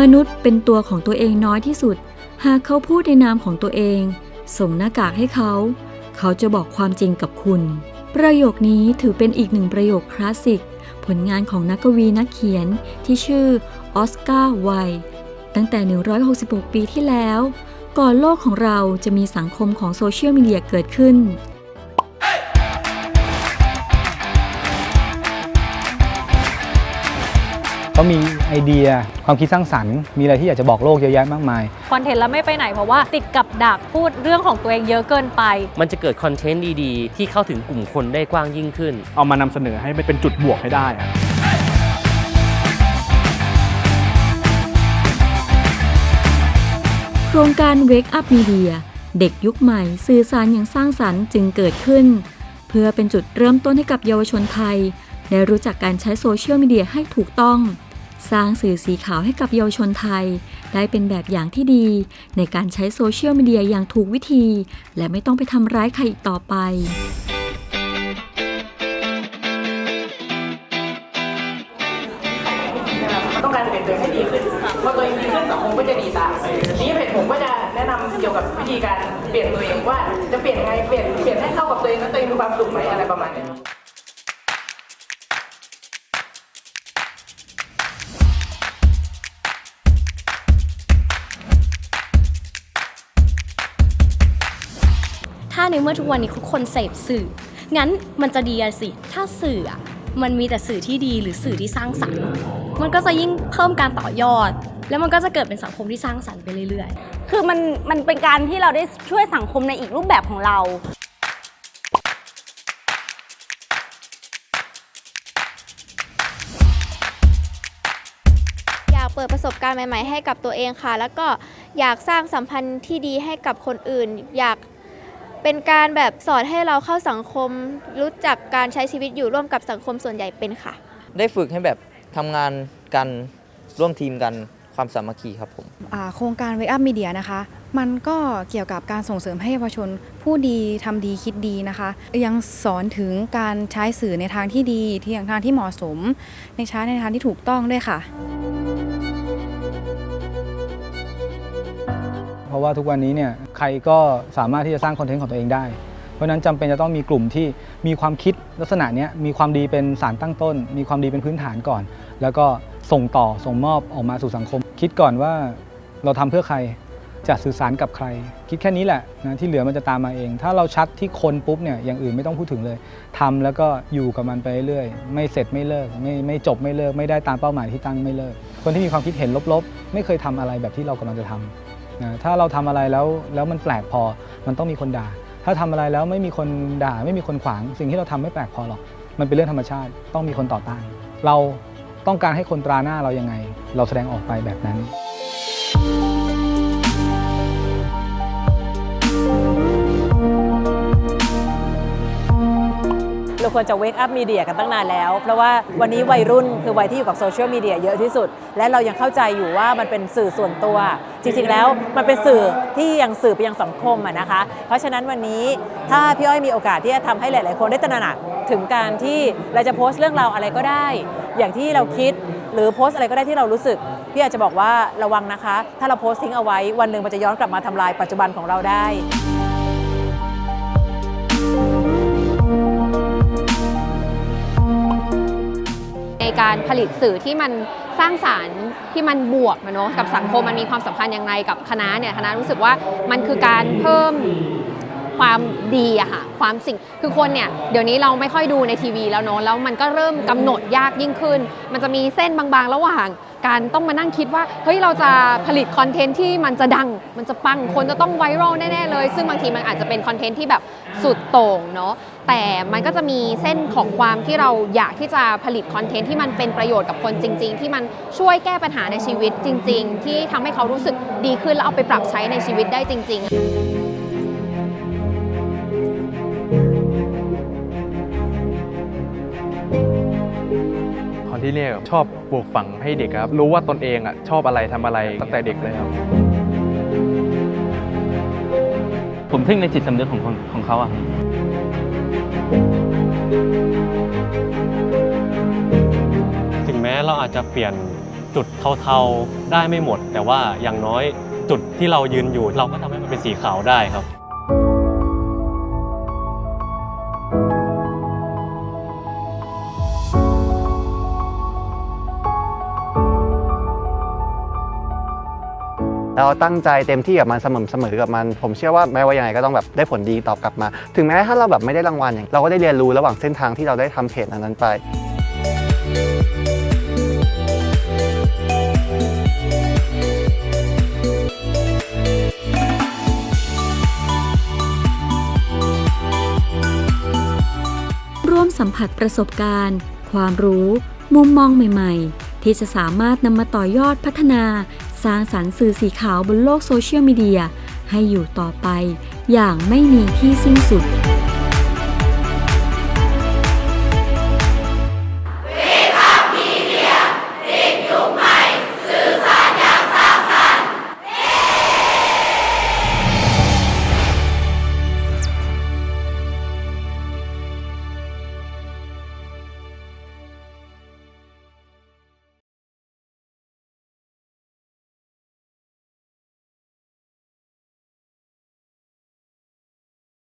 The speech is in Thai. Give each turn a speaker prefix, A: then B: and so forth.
A: มนุษย์เป็นตัวของตัวเองน้อยที่สุด หากเขาพูดในนามของตัวเอง ส่งหน้ากากให้เขา เขาจะบอกความจริงกับคุณ ประโยคนี้ถือเป็นอีกหนึ่งประโยคคลาสสิก ผลงานของนักกวีนักเขียนที่ชื่อออสการ์ไวท์ตั้งแต่ 166 ปีที่แล้ว ก่อนโลกของเราจะมีสังคมของโซเชียลมีเดียเกิดขึ้น
B: เขามีไอเดียความคิดสร้างสรรค์ มีอะไรที่อยากจะบอกโลกเยอะแยะมากมาย
C: คอนเทนต์แล้วไม่ไปไหนเพราะว่าติดกับดักพูดเรื่องของตัวเองเยอะเกินไป
D: มันจะเกิดคอนเทนต์ดีๆ ที่เข้าถึงกลุ่มคนได้กว้างยิ่งขึ้น
E: เอามานำเสนอให้มันเป็นจุดบวกให้ได้อะ
A: โครงการ Wake Up Media เด็กยุคใหม่ สื่อสารอย่างสร้างสรรค์จึงเกิดขึ้น เพื่อเป็นจุดเริ่มต้นให้กับเยาวชนไทย ได้รู้จักการใช้โซเชียลมีเดียให้ถูกต้อง สร้างสื่อสีขาวให้กับเยาวชนไทย ได้เป็นแบบอย่างที่ดี ในการใช้โซเชียลมีเดียอย่างถูกวิธี และไม่ต้องไปทำร้ายใครอีกต่อไป
F: ต้องการเปลี่ยนตัวเองให้ดีขึ้นพอตัวเองดีขึ้นสังคมก็จะดีตามนี้เพจผมก็จะแนะนำเกี่ยวกับวิธีการเปลี่ยนตัวเองว่าจะเปลี่ยนยังไงเปลี่ยนเปลี่ยนให้เข้ากับตัวเองแล้วตัวเองมีความสุขไหมอะไร
G: ในเมื่อทุกวันนี้ทุกคนเสพสื่อ งั้นมันจะดีอะสิ ถ้าสื่ออะมันมีแต่สื่อที่ดีหรือสื่อที่สร้างสรรค์ มันก็จะยิ่งเพิ่มการต่อยอด แล้วมันก็จะเกิดเป็นสังคมที่สร้างสรรค์ไปเรื่อยๆ
H: คือมันมันเป็นการที่เราได้ช่วยสังคมในอีกรูปแบบของเรา
I: อยากเปิดประสบการณ์ใหม่ ๆ ให้กับตัวเองค่ะ แล้วก็อยากสร้างสัมพันธ์ที่ดีให้กับคนอื่น อยาก เป็นการแบบสอนให้เราเข้าสังคม รู้จักการใช้ชีวิตอยู่ร่วมกับสังคมส่วนใหญ่เป็นค่ะ
J: ได้ฝึกให้แบบทำงานกันร่วมทีมกันความสามัคคีครับผม
K: อ่าโครงการ Wake Up Media นะคะ มันก็เกี่ยวกับการส่งเสริมให้เยาวชน ผู้ดีทำดีคิดดีนะคะ ยังสอนถึงการใช้สื่อในทางที่ดีที่อย่างทางที่เหมาะสม ในใช้ในทางที่ถูกต้องด้วยค่ะะ
B: ว่าทุกวันนี้เนี่ยใครก็สามารถที่จะสร้างคอนเทนต์ของตัวเองได้ เพราะนั้นจำเป็นจะต้องมีกลุ่มที่มีความคิดลักษณะเนี้ยมีความดีเป็นสารตั้งต้น มีความดีเป็นพื้นฐานก่อน แล้วก็ส่งต่อส่งมอบออกมาสู่สังคม คิดก่อนว่าเราทำเพื่อใครจะสื่อสารกับใคร คิดแค่นี้แหละนะที่เหลือมันจะตามมาเอง ถ้าเราชัดที่คนปุ๊บเนี่ยอย่างอื่นไม่ต้องพูดถึงเลยทำแล้วก็อยู่กับมันไปเรื่อยไม่เสร็จไม่เลิกไม่ไม่จบไม่เลิกไม่ได้ตามเป้าหมายที่ตั้งไม่เลิก คนที่มีความคิดเห็นลบๆ ไม่เคยทำอะไรแบบที่เรากำลังจะทำ นะถ้าเราทำอะไรแล้วแล้วมันแปลกพอมันต้องมีคนด่า ถ้าทำอะไรแล้วไม่มีคนด่าไม่มีคนขวาง สิ่งที่เราทำไม่แปลกพอหรอกมันเป็นเรื่องธรรมชาติ ต้องมีคนต่อต้าน เราต้องการให้คนตราหน้าเรายังไง เราแสดงออกไปแบบนั้น
C: เราควรจะ wake up media กันตั้งนานแล้ว เพราะว่าวันนี้วัยรุ่นคือวัยที่อยู่กับโซเชียลมีเดียเยอะที่สุด และเรายังเข้าใจอยู่ว่ามันเป็นสื่อส่วนตัว จริงๆแล้วมันเป็นสื่อที่ยังสื่อไปยังสังคมอะนะคะ เพราะฉะนั้นวันนี้ถ้าพี่อ้อยมีโอกาสที่จะทำให้หลาย ๆ คนได้ตระหนักถึงการที่เราจะโพสต์เรื่องราวอะไรก็ได้ อย่างที่เราคิดหรือโพสต์อะไรก็ได้ที่เรารู้สึกพี่อาจจะบอกว่าระวังนะคะ ถ้าเราโพสต์ทิ้งเอาไว้วันหนึ่งมันจะย้อนกลับมาทำลายปัจจุบันของเราได้
I: การผลิตสื่อที่มันสร้างสารรค์ที่มันบวกนะเนาะกับสังคมมันมีความสัมพันธ์อย่างไรกับคณะเนี่ยคณะรู้สึกว่ามันคือการเพิ่มความดีอะค่ะความสิ่งคือคนเนี่ยเดี๋ยวนี้เราไม่ค่อยดูในทีวีแล้วเนาะแล้วมันก็เริ่มกำหนดยากยิ่งขึ้น มันจะมีเส้นบางๆ ระหว่าง การต้องมานั่งคิดว่าเฮ้ยเราจะผลิตคอนเทนต์ที่มันจะดัง มันจะปังคนจะต้องไวรัลแน่ๆเลย ซึ่งบางทีมันอาจจะเป็นคอนเทนต์ที่แบบสุดโต่งเนาะแต่มันก็จะมีเส้นของความที่เราอยากที่จะผลิตคอนเทนต์ที่มันเป็นประโยชน์กับคนจริง ๆ ที่มันช่วยแก้ปัญหาในชีวิตจริง ๆ ที่ทำให้เขารู้สึกดีขึ้นแล้วเอาไปปรับใช้ในชีวิตได้จริง ๆ
E: ที่เนี่ยชอบปลูกฝังให้เด็กครับ รู้ว่าตนเองอะชอบอะไรทำอะไรตั้งแต่เด็กเลยครับ
D: ผมทึ่งในจิตสำนึกของคนของเขาอะ
L: ถึงแม้เราอาจจะเปลี่ยนจุดเทาๆได้ไม่หมด แต่ว่าอย่างน้อยจุดที่เรายืนอยู่ เราก็ทำให้มันเป็นสีขาวได้ครับ
M: เราตั้งใจเต็มที่กับมันสม่ำเสมอกับมัน ผมเชื่อว่าไม่ว่ายังไงก็ต้องแบบได้ผลดีตอบกลับมา ถึงแม้ถ้าเราแบบไม่ได้รางวัลอย่างเราก็ได้เรียนรู้ระหว่างเส้นทางที่เราได้ทำเพจอันนั้นไป
A: ร่วมสัมผัสประสบการณ์ ความรู้ มุมมองใหม่ ๆ ที่จะสามารถนำมาต่อยอดพัฒนา สร้างสรรค์สื่อสีขาวบนโลกโซเชียลมีเดียให้อยู่ต่อไปอย่างไม่มีที่สิ้นสุด